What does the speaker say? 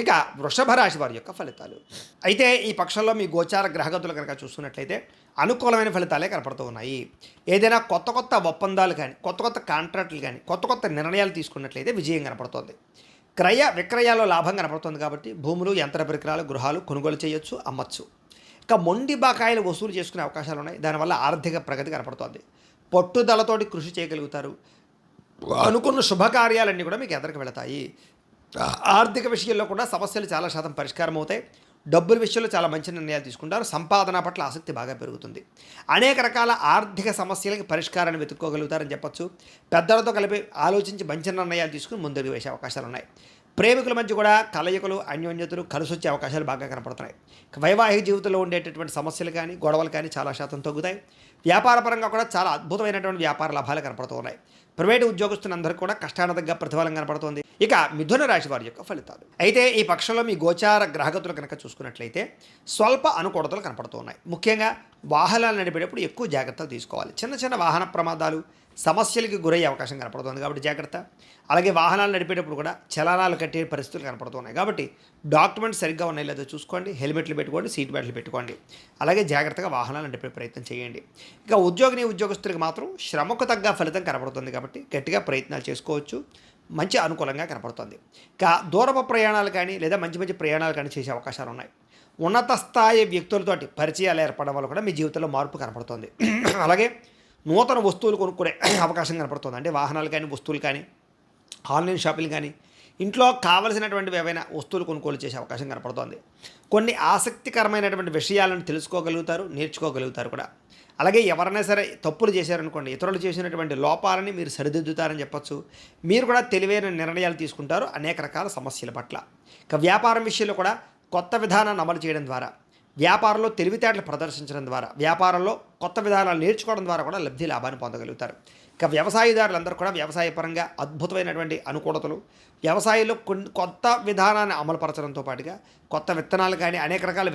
ఇక వృషభ రాశి వారి యొక్క ఫలితాలు. అయితే ఈ పక్షంలో మీ గోచార గ్రహగతులు కనుక చూసుకున్నట్లయితే అనుకూలమైన ఫలితాలే కనపడుతూ ఉన్నాయి. ఏదైనా కొత్త కొత్త ఒప్పందాలు కానీ కొత్త కొత్త కాంట్రాక్టులు కానీ కొత్త కొత్త నిర్ణయాలు తీసుకున్నట్లయితే విజయం కనపడుతుంది. క్రయ విక్రయాల్లో లాభం కనపడుతుంది కాబట్టి భూములు యంత్ర పరికరాలు గృహాలు కొనుగోలు చేయొచ్చు అమ్మచ్చు. ఇక మొండి బకాయిలు వసూలు చేసుకునే అవకాశాలు ఉన్నాయి. దానివల్ల ఆర్థిక ప్రగతి కనపడుతుంది. పట్టుదలతోటి కృషి చేయగలుగుతారు. అనుకున్న శుభకార్యాలన్నీ కూడా మీకు ఎదరికి వెళతాయి. ఆర్థిక విషయంలో కూడా సమస్యలు చాలా శాతం పరిష్కారం అవుతాయి. డబ్బుల విషయంలో చాలా మంచి నిర్ణయాలు తీసుకుంటారు. సంపాదన పట్ల ఆసక్తి బాగా పెరుగుతుంది. అనేక రకాల ఆర్థిక సమస్యలకి పరిష్కారాన్ని వెతుక్కోగలుగుతారని చెప్పొచ్చు. పెద్దలతో కలిపి ఆలోచించి మంచి నిర్ణయాలు తీసుకుని ముందుకు వేసే అవకాశాలు ఉన్నాయి. ప్రేమికుల మధ్య కూడా కలయికలు అన్యోన్యతలు కలిసి వచ్చే అవకాశాలు బాగా కనపడుతున్నాయి. వైవాహిక జీవితంలో ఉండేటటువంటి సమస్యలు కానీ గొడవలు కానీ చాలా శాతం తగ్గుతాయి. వ్యాపారపరంగా కూడా చాలా అద్భుతమైనటువంటి వ్యాపార లాభాలు కనపడుతూ ఉన్నాయి ప్రైవేటు ఉద్యోగస్తులందరికీ కూడా కష్టానదగ్గ ప్రతిఫలం కనపడుతుంది. ఇక మిథున రాశి వారి యొక్క ఫలితాలు. అయితే ఈ పక్షంలో మీ గోచార గ్రహగతులు కనుక చూసుకున్నట్లయితే స్వల్ప అనుకూలతలు కనపడుతూ ఉన్నాయి ముఖ్యంగా వాహనాలు నడిపేటప్పుడు ఎక్కువ జాగ్రత్తలు తీసుకోవాలి. చిన్న చిన్న వాహన ప్రమాదాలు సమస్యలకి గురయ్యే అవకాశం కనపడుతుంది కాబట్టి జాగ్రత్త. అలాగే వాహనాలు నడిపేటప్పుడు కూడా చలనాలు కట్టే పరిస్థితులు కనపడుతున్నాయి కాబట్టి డాక్యుమెంట్స్ సరిగ్గా ఉన్నాయి లేదో చూసుకోండి. హెల్మెట్లు పెట్టుకోండి సీట్ బెల్ట్లు పెట్టుకోండి. అలాగే జాగ్రత్తగా వాహనాలు నడిపే ప్రయత్నం చేయండి. ఇక ఉద్యోగిని ఉద్యోగస్తులకు మాత్రం శ్రమకు తగ్గ ఫలితం కనపడుతుంది కాబట్టి గట్టిగా ప్రయత్నాలు చేసుకోవచ్చు. మంచి అనుకూలంగా కనపడుతుంది. కా దూరపు ప్రయాణాలు కానీ లేదా మంచి మంచి ప్రయాణాలు కానీ చేసే అవకాశాలు ఉన్నాయి. ఉన్నత స్థాయి వ్యక్తులతోటి పరిచయాలు ఏర్పడడం వల్ల కూడా మీ జీవితంలో మార్పు కనపడుతుంది. అలాగే నూతన వస్తువులు కొనుక్కునే అవకాశం కనపడుతుంది. అంటే వాహనాలు కానీ వస్తువులు కానీ ఆన్లైన్ షాపింగ్ కానీ ఇంట్లో కావలసినటువంటి ఏవైనా వస్తువులు కొనుగోలు చేసే అవకాశం కనపడుతోంది. కొన్ని ఆసక్తికరమైనటువంటి విషయాలను తెలుసుకోగలుగుతారు నేర్చుకోగలుగుతారు కూడా. అలాగే ఎవరైనా సరే తప్పులు చేశారనుకోండి ఇతరులు చేసినటువంటి లోపాలని మీరు సరిదిద్దుతారని చెప్పొచ్చు. మీరు కూడా తెలివైన నిర్ణయాలు తీసుకుంటారు అనేక రకాల సమస్యల పట్ల. ఇక వ్యాపారం విషయంలో కూడా కొత్త విధానాన్ని అమలు చేయడం ద్వారా వ్యాపారంలో తెలివితేటలు ప్రదర్శించడం ద్వారా వ్యాపారంలో కొత్త విధానాలు నేర్చుకోవడం ద్వారా కూడా లబ్ధి లాభాన్ని పొందగలుగుతారు. ఇక వ్యవసాయదారులందరూ కూడా వ్యవసాయపరంగా అద్భుతమైనటువంటి అనుకూలతలు. వ్యవసాయంలో కొన్ని కొత్త విధానాన్ని అమలుపరచడంతో పాటుగా కొత్త విత్తనాలు కానీ అనేక రకాల